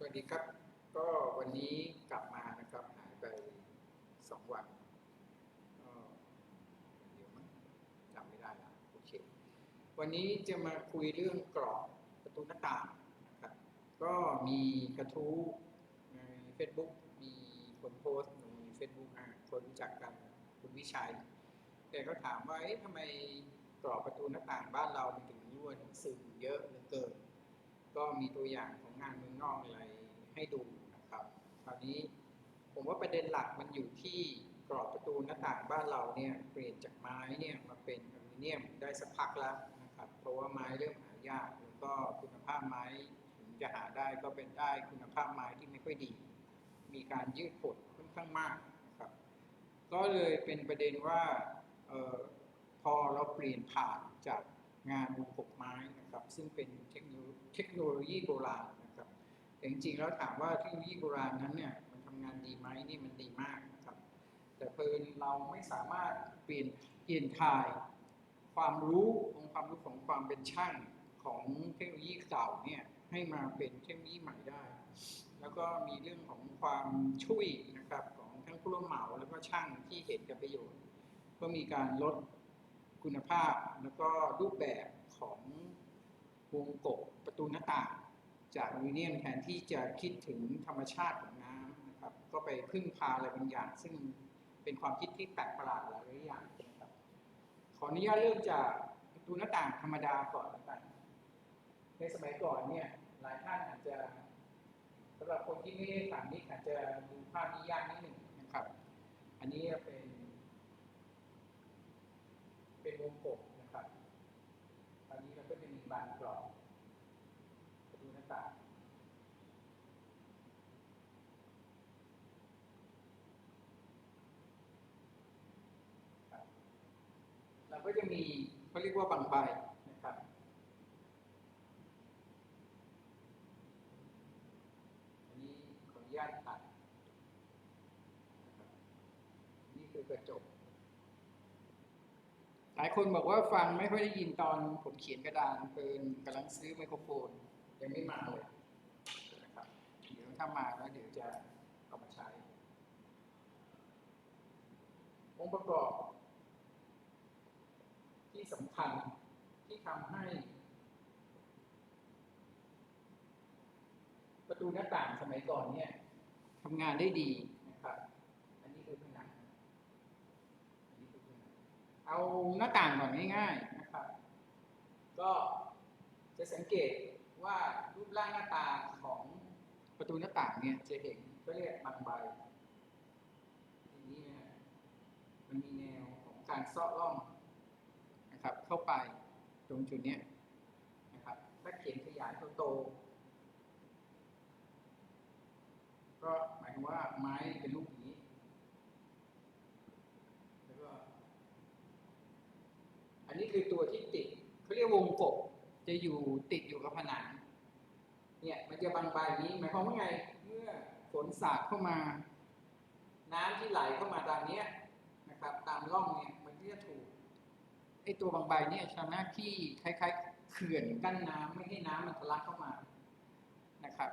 สวัสดีครับ ก็วันนี้กลับมานะครับหายไปสองวันเดี๋ยวมั้งจำไม่ได้ละโอเค วันนี้จะมาคุยเรื่องกรอบประตูหน้าต่างนะครับก็มีกระทู้ใน Facebook มีคนโพสต์ใน Facebook อะคนรู้จักกันคุณวิชัยแกก็ถามว่าเอ๊ะทำไมกรอบประตูหน้าต่างบ้านเรามันถึงรั่วถึงซึมเยอะเหลือเกิน ก็มีตัวอย่างของงานเมืองนอกอะไรให้ดูนะครับ คราวนี้ผมว่าประเด็นหลักมันอยู่ที่กรอบประตูหน้าต่างบ้านเราเนี่ยเปลี่ยนจากไม้เนี่ยมาเป็นอลูมิเนียมได้สักพักแล้วนะครับ เพราะว่าไม้เริ่มหายากแล้วก็คุณภาพไม้ถึงจะหาได้ก็เป็นได้คุณภาพไม้ที่ไม่ค่อยดี มีการยืดหดค่อนข้างมากนะครับ ก็เลยเป็นประเด็นว่าออพอเราเปลี่ยนผ่านจาก งานวงกบไม้นะครับ ซึ่งเป็นเทคโนโลยีโบราณนะครับแต่จริงๆแล้วถามว่าเทคโนโลยีโบราณนั้นเนี่ยมันทำงานดีไหมนี่มันดีมากนะครับ แต่เพลินเราไม่สามารถเปลี่ยนเปลี่ยนถ่ายความรู้องค์ความรู้ของความเป็นช่างของเทคโนโลยีเก่าเนี่ยให้มาเป็นเทคโนโลยีใหม่ได้ แล้วก็มีเรื่องของความช่วยนะครับของทั้งผู้รับเหมาแล้วก็ช่างที่เห็นกับประโยชน์ ก็มีการลด คุณภาพแล้วก็รูปแบบของวงกบประตูหน้าต่าง จากอลูมิเนียมแทนที่จะคิดถึงธรรมชาติของน้ำนะครับก็ไปพึ่งพาอะไรบางอย่าง ซึ่งเป็นความคิดที่แปลกประหลาดหลายอย่างนะครับขออนุญาตเริ่มจากประตูหน้าต่างธรรมดาก่อนแล้วกันในสมัยก่อนเนี่ยหลายท่านอาจจะสำหรับคนที่ไม่ได้ถามนิดอาจจะดูภาพนี้ยากนิดหนึ่งนะครับ อันนี้เป็น เป็น วงกบนะครับตอนนี้เราก็จะมีบานกรอบประตูหน้าต่างเราก็จะมีเขาเรียกว่าบางใบนะครับ อันนี้ขออนุญาตตัดนี่คือกระจก หลายคนบอกว่าฟังไม่ค่อยได้ยินตอนผมเขียนกระดานเพินกำลังซื้อไมโครโฟน ยังไม่มาเลยนะครับเดี๋ยวถ้ามาแล้วเดี๋ยวจะเอามาใช้ องค์ประกอบ ที่สำคัญที่ทำให้ ประตูหน้าต่างสมัยก่อนเนี่ยทำงานได้ดีนะครับ อันนี้คือผนังอันนี้คือผนัง เอาหน้าต่างก่อนง่ายๆนะครับ ก็จะสังเกตว่ารูปร่างหน้าตาของประตูหน้าต่างเนี่ยจะเห็นก็เรียกบางใบอย่างนี้นะมันมีแนวของการซาะร่องนะครับ เข้าไปตรงจุดนี้นะครับถ้าเขียนขยายโตๆก็หมายถึงว่าไม้เป็นรูปอย่างนี้ แล้วก็ อันนี้ คือตัวที่ติดเขาเรียกวงกบจะอยู่ติดอยู่กับผนังเนี่ยมันจะบางใบนี้ หมายความว่าไง เมื่อฝนสาดเข้ามา น้ำที่ไหลเข้ามาตามเนี้ยนะครับ ตามร่องเนี่ยมันก็จะถูกไอตัวบางใบเนี่ยทำหน้าที่คล้ายๆ เขื่อนกั้นน้ำไม่ให้น้ำมันทะลักเข้ามานะครับ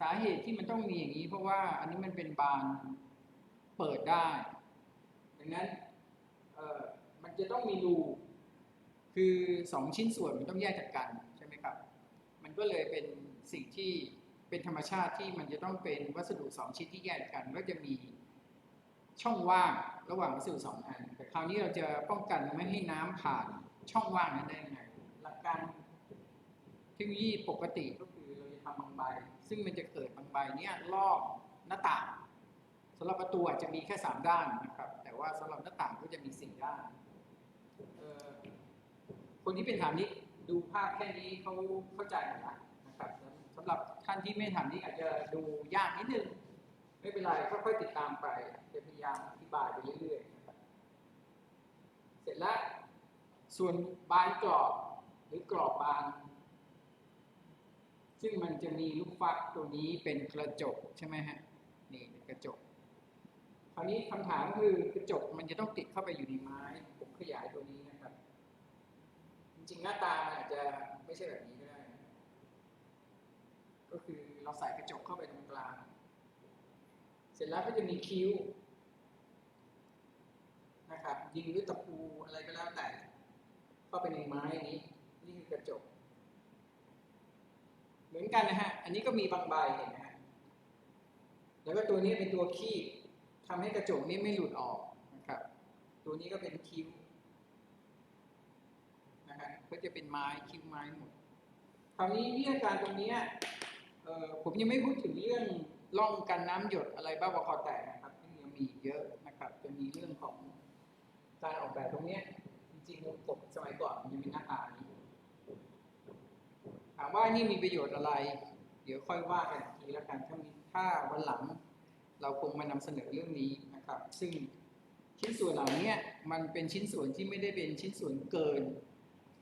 สาเหตุที่มันต้องมีอย่างนี้ เพราะว่าอันนี้มันเป็นบานเปิดได้ดังนั้นเออมันจะต้องมีรู คือสองชิ้นส่วนมันต้องแยกจากกันใช่ไหมครับ มันก็เลยเป็นสิ่งที่เป็นธรรมชาติที่มันจะต้องเป็นวัสดุสองชิ้นที่แยกกันก็จะมีช่องว่างระหว่างวัสดุสองอัน แต่คราวนี้เราจะป้องกันไม่ให้น้ำผ่านช่องว่างนั้นได้ยังไงหลักการเทคโนโลยีปกติก็คือเราจะทำบางใบ ซึ่งมันจะเกิดบางใบเนี้ยรอบหน้าต่างสำหรับประตูอาจจะมีแค่สามด้านนะครับ แต่ว่าสำหรับหน้าต่างก็จะมีสี่ด้าน คนที่เป็นฐานนี้ดูภาพแค่นี้เขาเข้าใจหมดแล้วนะครับสำหรับท่านที่ไม่ถามนี้อาจจะดูยากนิดนึงไม่เป็นไรค่อยๆติดตามไปจะพยายามอธิบายไปเรื่อยๆนะครับเสร็จแล้วส่วนบานกรอบหรือกรอบบาน ซึ่งมันจะมีลูกฟักตัวนี้เป็นกระจกใช่ไหมฮะนี่กระจกคราวนี้คำถามก็คือกระจกมันจะต้องติดเข้าไปอยู่ในไม้ ผมขยายตัวนี้ ริงๆหน้าตามันอาจจะไม่ใช่แบบนี้ก็ได้ ก็คือเราใส่กระจกเข้าไปตรงกลาง เสร็จแล้วก็จะมีคิ้วนะครับ ยิงด้วยตะปูอะไรก็แล้วแต่เข้าไปในไม้นี้ นี่คือกระจก เหมือนกันนะฮะ อันนี้ก็มีบางใบเห็นไหมฮะ แล้วก็ตัวนี้เป็นตัวคีบทำให้กระจกนี้ไม่หลุดออกนะครับ ตัวนี้ก็เป็นคิ้ว ก็จะเป็นไม้คิ้วไม้หมดคราวนี้วิทยาการตรงนี้เออผมยังไม่พูดถึงเรื่องร่องกันน้ำหยดอะไรบ้าบอคอแตกนะครับที่ยังมีเยอะนะครับ จะมีเรื่องของการออกแบบตรงเนี้จริงๆวงกบสมัยก่อนมันจะมีหน้าตานี้ถามว่านี่มีประโยชน์อะไร เดี๋ยวค่อยว่ากันทีล้วกันถ้ามีถ้าวันหลัง เราคงมานำเสนอเรื่องนี้นะครับ ซึ่งชิ้นส่วนเหล่านี้มันเป็นชิ้นส่วนที่ไม่ได้เป็นชิ้นส่วนเกิน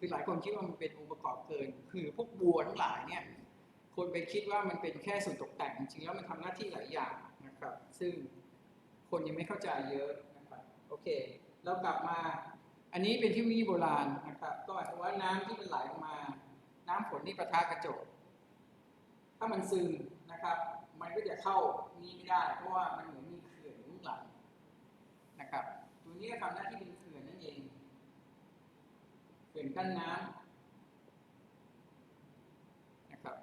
คือหลายคนคิดว่ามันเป็นองค์ประกอบเกิน คือพวกบัวทั้งหลายเนี่ยคนไปคิดว่ามันเป็นแค่ส่วนตกแต่งจริงๆแล้วมันทำหน้าที่หลายอย่างนะครับ ซึ่งคนยังไม่เข้าใจเยอะนะครับโอเคเรากลับมา อันนี้เป็นที่วิโบราณนะครับ ก็หมายความว่าน้ำที่มันไหลออกมา น้ำฝนที่ประทะกระจก ถ้ามันซึมนะครับ มันก็จะเข้านี้ไม่ได้ เพราะว่ามันเหมือนมีเขื่อนอยู่ข้างหลังนะครับ ตัวนี้ก็ทำหน้าที่เป็นเขื่อนนั่นเอง เขื่อนกั้นน้ำนะครับ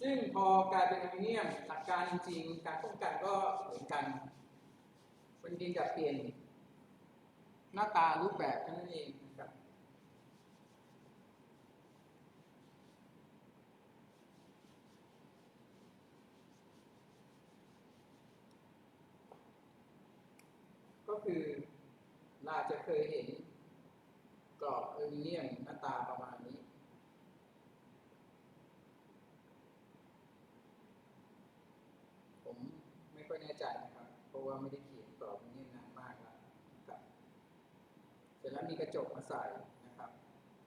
ซึ่งพอกลายเป็นอลูมิเนียมหลักการจริงๆการป้องกันก็เหมือนกันมันเพียงแต่เปลี่ยน หน้าตารูปแบบเท่นั้นเองนะครับก็คือเราอาจจะเคยเห็น กรอบอลูมิเนียมหน้าตาประมาณนี้ ผมไม่ค่อยแน่ใจนะครับ เพราะว่าไม่ได้เขียนกรอบอลูมิเนียนานมากแล้วครับ เสร็จแล้วมีกระจกมาใส่นะครับ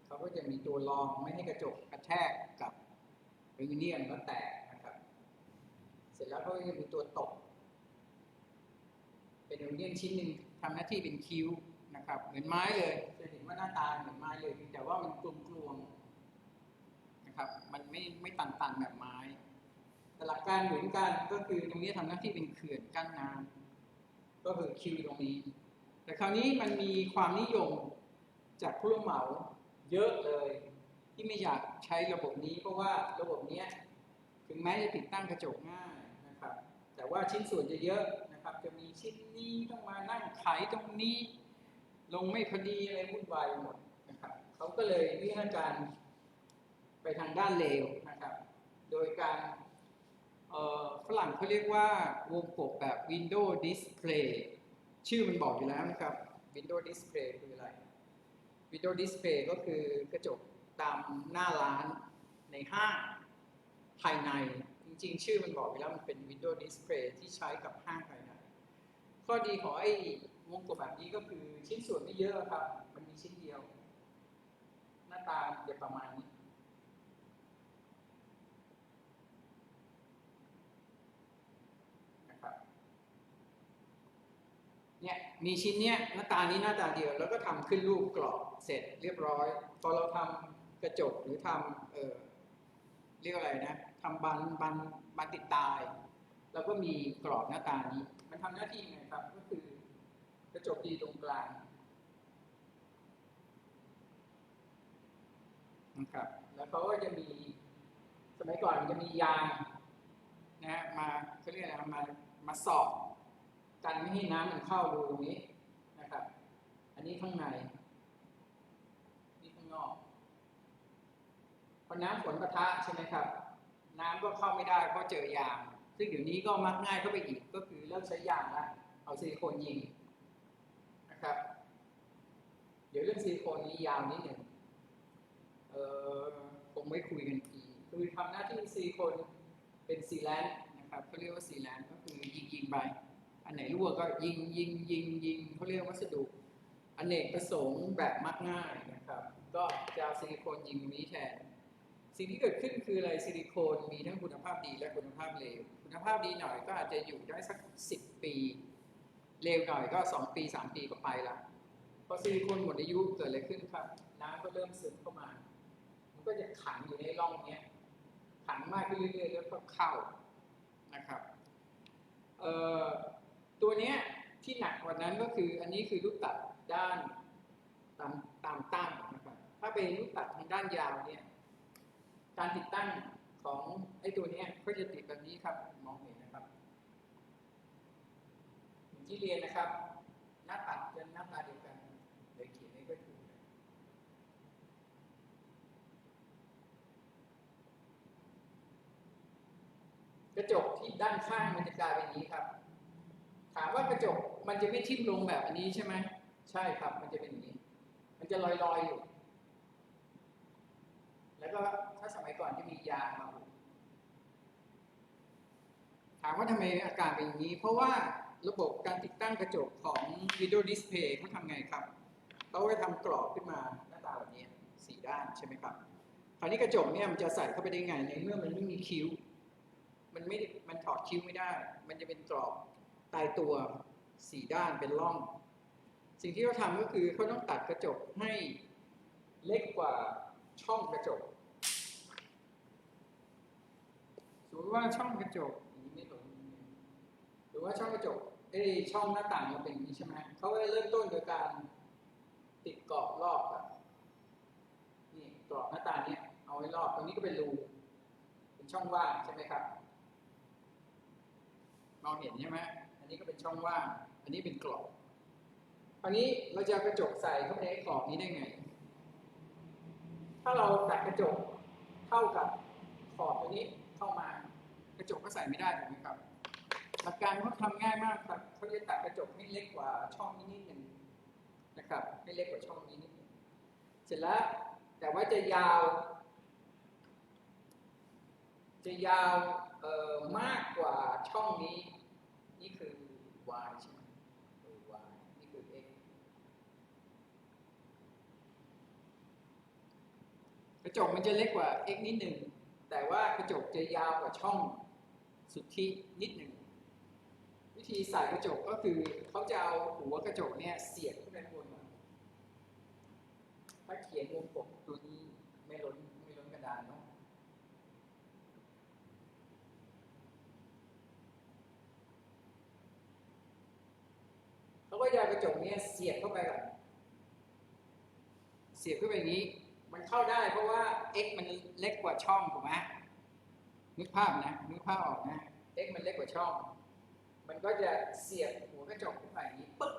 เขาก็จะมีตัวรองไม่ให้กระจกกระแทกกับอลูมิเนียมแล้วแตกนะครับ เสร็จแล้วก็จะมีตัวตกเป็นอลูมิเนียมชิ้นหนึ่งทำหน้าที่เป็นคิ้ว นะครับเหมือนไม้เลยจะเห็นว่าหน้าตาเหมือนไม้เลยแต่ว่ามันกลวงๆนะครับ มันไม่ไม่ตันๆแบบไม้แต่หลักการเหมือนกันก็คือตรงนี้ทำหน้าที่เป็นเขื่อนกั้นน้ำก็คือคิวตรงนี้ แต่คราวนี้มันมีความนิยมจากผู้รับเหมาเยอะเลย ที่ไม่อยากใช้ระบบนี้ เพราะว่าระบบเนี้ยถึงแม้จะติดตั้งกระจกง่ายนะครับ แต่ว่าชิ้นส่วนจะเยอะนะครับ จะมีชิ้นนี้ต้องมานั่งไขตรงนี้ ลงไม่พอดีอะไรวุ่นวายหมดนะครับเขาก็เลยวิธีการไปทางด้านเลวนะครับ โดยการฝรั่งเขาเรียกว่าวงกบแบบ Window Display ชื่อมันบอกอยู่แล้วนะครับ Window Display คืออะไร Window Display ก็คือกระจกตามหน้าร้านในห้างภายใน จริงๆ ชื่อมันบอกอยู่แล้วมันเป็น Window Display ที่ใช้กับห้างภายใน ข้อดีของไอ้ วงกบแบบนี้ก็คือชิ้นส่วนไม่เยอะครับ มันมีชิ้นเดียว หน้าตาจะประมาณนี้นะครับเนี่ยมีชิ้นเนี้ยหน้าตานี้หน้าตาเดียว แล้วก็ทำขึ้นรูปกรอบเสร็จเรียบร้อย พอเราทำกระจกหรือทำเออเรียกอะไรนะทำบันบันบันติดตาย แล้วก็มีกรอบหน้าตานี้ มันทำหน้าที่ไงครับก็คือ ระจกดีตรงกลางนะครับแล้วเขาก็จะมีสมัยก่อนมันจะมียางนะฮะมาเขาเรียกอะไรมามาสอบกันไม่ให้น้ำมันเข้ารูตรงนี้นะครับ อันนี้ข้างในนี่ข้างนอกพอน้ำฝนปะทะใช่ไหมครับ น้ำก็เข้าไม่ได้เพราะเจอยาง ซึ่งเดี๋ยวนี้ก็มักง่ายเข้าไปอีกก็คือเลิกใช้ยางละเอาซิลิโคนยิง นะครับ เดี๋ยวเรื่องซิลิโคนนี้ยาวนิดหนึ่งเออคงไม่คุยกันทีคือทำหน้าที่ซิลิโคนเป็นซีแลนด์นะครับเขาเรียกว่าซีแลนด์ก็คือยิงยิงไปอันไหนรั่วก็ยิงยิงยิงยิงเขาเรียกวัสดุอนเนกประสงค์แบบมักง่ายนะครับ ก็จะเอาซิลิโคนยิงตรงนี้แทน สิ่งที่เกิดขึ้นคืออะไรซิลิโคนมีทั้งคุณภาพดีและคุณภาพเลวคุณภาพดีหน่อยก็อาจจะอยู่ได้สักสิบปี เลวหน่อยก็สองปีสามปีก็ไปละพอซิลิโคนหมดอายุเกิดอะไรขึ้นครับ น้ำก็เริ่มซึมเข้ามา มันก็จะขังอยู่ในร่องเนี้ยขังมากขึ้นเรื่อยๆแล้วก็เข้านะครับเอ่อตัวเนี้ยที่หนักกว่านั้นก็คืออันนี้คือลูกตัดด้านตามตามตั้งนะครับ ถ้าเป็นลูกตัดทางด้านยาวเนี่ยการติดตั้งของไอ้ตัวเนี้ยก็จะติดแบบนี้ครับมองเห็นนะครับอย่าง ที่เรียนนะครับหน้าตัดเป็นหน้าตาเดียวกันเลยเขียนไม่ค่อยถูกกระจกที่ด้านข้างมันจะกลายเป็นอย่างนี้ครับ ถามว่ากระจกมันจะไม่ทิ่มลงแบบอันนี้ใช่ไหมใช่ครับ มันจะเป็นอย่างนี้ มันจะลอยๆอยู่ แล้วก็ถ้าสมัยก่อนจะมียางมาถามว่าทำไมอาการเป็นอย่างนี้ เพราะว่า ระบบการติดตั้งกระจกของ Video Display เขาทำไงครับเขาจะทำกรอบขึ้นมาหน้าตาแบบนี้สี่ด้านใช่ไหมครับ คราวนี้กระจกเนี่ยมันจะใส่เข้าไปได้ไงในเมื่อมันไม่มีคิ้ว มันไม่มันถอดคิ้วไม่ได้ มันจะเป็นกรอบตายตัวสี่ด้านเป็นร่อง สิ่งที่เขาทำก็คือเขาต้องตัดกระจกให้เล็กกว่าช่องกระจกสมมติว่าช่องกระจกอย่างนี้ไม่หลงห รือว่าช่องกระจกเอ้ยช่องหน้าต่างมันเป็นอย่างนี้ใช่ไหมเขาก็จะเริ่มต้นโดยการติดกรอบรอบอะนี่กรอบหน้าต่างเนี้ยเอาไว้รอบตรงนี้ก็เป็นรูเป็นช่องว่างใช่ไหมครับมองเห็นใช่ไหมอันนี้ก็เป็นช่องว่าง อันนี้เป็นกรอบคราวนี้เราจะกระจกใส่เข้าไปในกรอบนี้ได้ไง ถ้าเราตัดกระจกเท่ากับขอบตัวนี้เข้ามากระจกก็ใส่ไม่ได้ถูกไหมครับ หลักการเขาทำง่ายมากครับเขาจะตัดกระจกให้เล็กกว่าช่องนี้นิดหนึ่งนะครับ ให้เล็กกว่าช่องนี้นิดหนึ่งเสร็จแล้วแต่ว่าจะยาว จะยาวเอ่อมากกว่าช่องนี้ นี่คือ y ใช่ไหมเออ y นี่คือ x กระจกมันจะเล็กกว่า x นิดหนึ่งแต่ว่ากระจกจะยาวกว่าช่องสุดที่นิดหนึ่ง วิธีใส่กระจกก็คือเขาจะเอาหัวกระจกเนี่ยเสียบขึ้นไปบนก่อนถ้าเขียนวงกบตัวนี้ไม่ล้นไม่ล้นกระดานเนาะเขาก็จะกระจกเนี้ยเสียบเข้าไปก่อนเสียบเข้าไปอย่างนี้ มันเข้าได้เพราะว่า x มันเล็กกว่าช่องถูกไหมนึกภาพนะนึกภาพออกนะ x มันเล็กกว่าช่อง มันก็จะเสียบหัวกระจกขึ้นไปอย่างนี้ปึ๊บ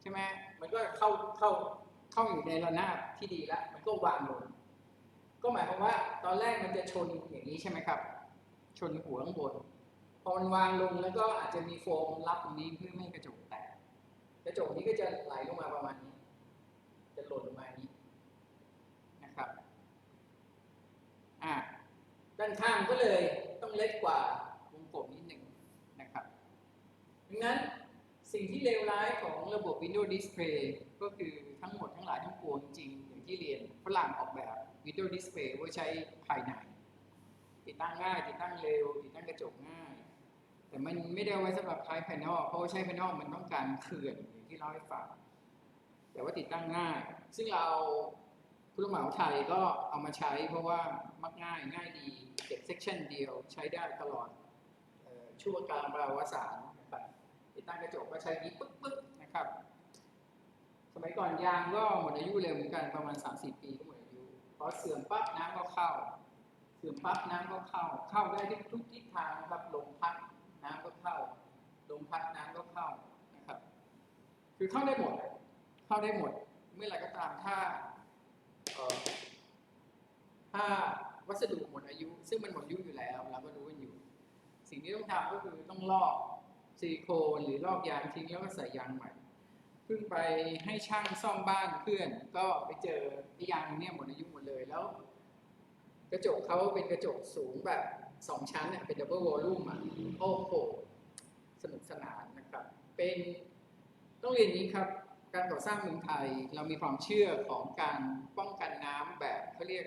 ใช่ไหมมันก็เข้าเข้าเข้าอยู่ในระนาบที่ดีแล้วมันก็วางลงก็หมายความว่าตอนแรกมันจะชนอย่างนี้ใช่ไหมครับ ชนหัวข้างบนพอมันวางลงแล้วก็อาจจะมีโฟมรับตรงนี้เพื่อไม่กระจกแตกกระจกนี้ก็จะไหลลงมาประมาณนี้ จะหล่นลงมาอย่างนี้นะครับอ่าด้านข้างก็เลยต้องเล็กกว่าวงกลมนิดหนึ่ง ดังนั้นสิ่งที่เลวร้ายของระบบ Windows Display ก็คือทั้งหมดทั้งหลายทั้งปวงจริงอย่างที่เรียนฝรั่งออกแบบ Windows Display ไว้ใช้ภายใน ติดตั้งง่ายติดตั้งเร็ว ติดตั้งกระจกง่าย แต่มันไม่ได้ไว้สำหรับใช้ภายนอก เพราะว่าใช้ภายนอกมันต้องการเขื่อนอย่างที่เล่าให้ฟังแต่ว่าติดตั้งง่าย ซึ่งเราผู้รับเหมาไทยก็เอามาใช้เพราะว่ามักง่ายง่ายดีเก็บเซกชันเดียวใช้ได้ตลอดออชั่วการปราวสารนะครับติ ดตั้กระจกก็ใช้นี้ปึ๊บปึ๊บนะครับ สมัยก่อนยางก็หมดอายุเร็วเหมือนกันประมาณ30ปีก็หมดอายุพอเสื่อมปั๊บน้ำก็เข้า เสื่อมปั๊บน้ำก็เข้า เข้าได้ทุกทิศทางนะครับลมพัดน้ำก็เข้าลมพัดน้ำก็เข้านะครับ คือเข้าได้หมด เข้าได้หมด เมื่อไหร่ก็ตามถ้าถ้าวัสดุหมดอายุ ซึ่งมันหมดอายุอยู่แล้วเราก็รู้กันอยู่ สิ่งที่ต้องทำก็คือต้องลอก ซิลิโคนหรือลอกยางทิ้งแล้วก็ใส่ยางใหม่ เพิ่งไปให้ช่างซ่อมบ้านเพื่อน ก็ไปเจอไอ้ยางเนี่ยหมดอายุหมดเลยแล้ว กระจกเขาเป็นกระจกสูงแบบสองชั้นเนี่ยเป็นดับเบิลวอลลุ่มอะโอ้โหสนุกสนานนะครับ เป็นต้องเรียนนี้ครับ การก่อสร้างเมืองไทยเรามีความเชื่อของการป้องกันน้ำแบบเขาเรียก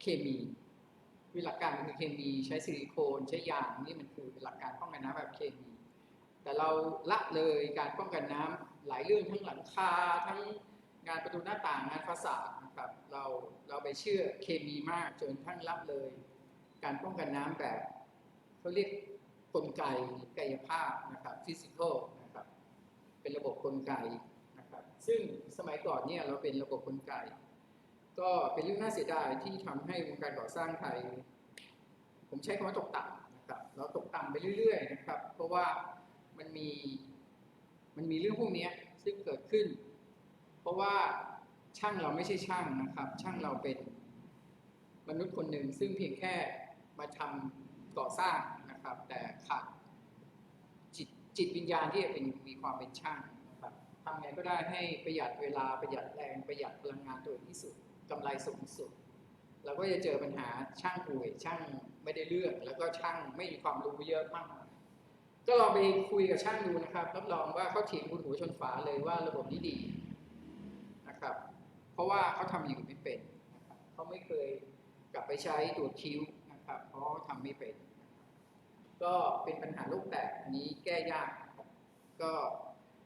เคมีคือหลักการมันคือเคมีใช้ซิลิโคนใช้ยางนี่มันคือหลักการป้องกันน้ำแบบเคมี แต่เราละเลยการป้องกันน้ำหลายเรื่องทั้งหลังคาทั้งงานประตูหน้าต่างงานฟาสาดนะครับเราเราไปเชื่อเคมีมากจนทั้งละเลย การป้องกันน้ำแบบเขาเรียกกลไกกายภาพนะครับฟิสิกอลนะครับเป็นระบบกลไกนะครับซึ่งสมัยก่อนเนี่ยเราเป็นระบบกลไก ก็เป็นเรื่องน่าเสียดายที่ทำให้วงการก่อสร้างไทย ผมใช้คำว่าตกต่ำนะครับเราตกต่ำไปเรื่อย ๆ นะครับ เพราะว่า มันมีมันมีเรื่องพวกนี้ซึ่งเกิดขึ้น เพราะว่าช่างเราไม่ใช่ช่างนะครับ ช่างเราเป็นมนุษย์คนหนึ่งซึ่งเพียงแค่มาทำก่อสร้างนะครับ แต่ขาดจิตจิตวิญญาณที่จะเป็นมีความเป็นช่างนะครับทำไงก็ได้ให้ประหยัดเวลาประหยัดแรงประหยัดพลังงานตัวเองที่สุดกำไรสูงสุดเราก็จะเจอปัญหาช่างป่วยช่างไม่ได้เลือก แล้วก็ช่างไม่มีความรู้เยอะมากมาย ก็ลองไปคุยกับช่างดูนะครับ รับรองว่าเขาเถียงคุณหัวชนฝาเลยว่าระบบนี้ดีนะครับ เพราะว่าเขาทำอย่างอื่นไม่เป็นนะครับเขาไม่เคยกลับไปใช้ดูดคิ้วนะครับเพราะเขาทำไม่เป็น ก็เป็นปัญหาโลกแตกนี้แก้ยาก ก็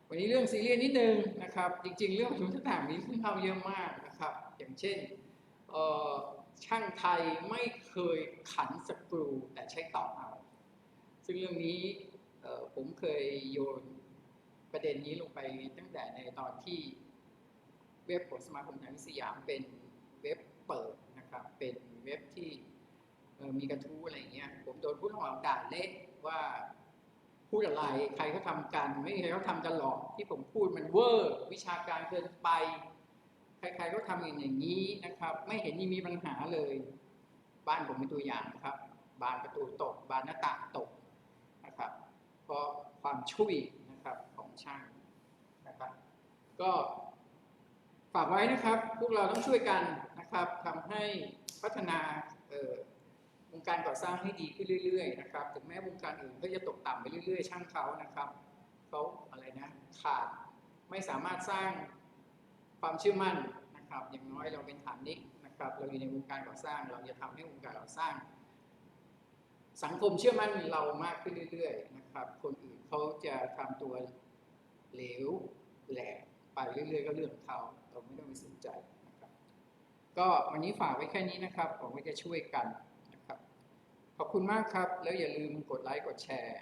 วันนี้เรื่องซีเรียสนิดนึงนะครับ จริง ๆ เรื่องของทุนสถางนมีเรื่องเล่าเยอะมากนะครับ อย่างเช่นช่างไทยไม่เคยขันสกรูแต่ใช้ตอกเอาซึ่งเรื่องนี้ ผมเคยโยนประเด็นนี้ลงไปตั้งแต่ในตอนที่เว็บของสมาคมทางวิสยามเป็นเว็บเปิดนะครับ เป็นเว็บที่มีกระทู้อะไรเงี้ย ผมโดนผู้ต้องหาด่าเละว่าพูดอะไรใครเขาทำกัน ไม่มีใครเขาทำกันหรอกที่ผมพูดมันเวอร์ วิชาการเกินไป ใครๆก็ทำอย่างนี้นะครับ ไม่เห็นมีปัญหาเลย บ้านผมเป็นตัวอย่างนะครับ บานประตูตก บานหน้าต่างตก เพราะความช่วยนะครับของช่างนะครับ ก็ฝากไว้นะครับ พวกเราต้องช่วยกันนะครับทำให้พัฒนาวงการก่อสร้างให้ดีขึ้นเรื่อยๆนะครับ ถึงแม้วงการอื่นก็จะตกต่ำไปเรื่อยๆ ช่างเขานะครับเขาอะไรนะขาดไม่สามารถสร้างความเชื่อมั่นนะครับ อย่างน้อยเราเป็นฐานนิกนะครับ เราอยู่ในวงการก่อสร้าง เราจะทำให้วงการก่อสร้าง สังคมเชื่อมั่นเรามากขึ้นเรื่อยๆ นะครับ คนอื่นเขาจะทำตัวเหลวแหลกไปเรื่อยๆก็เรื่องของเขาเราไม่ต้องไปสนใจนะครับ ก็วันนี้ฝากไว้แค่นี้นะครับผมว่าจะช่วยกันนะครับ ขอบคุณมากครับ แล้วอย่าลืมกดไลค์กดแชร์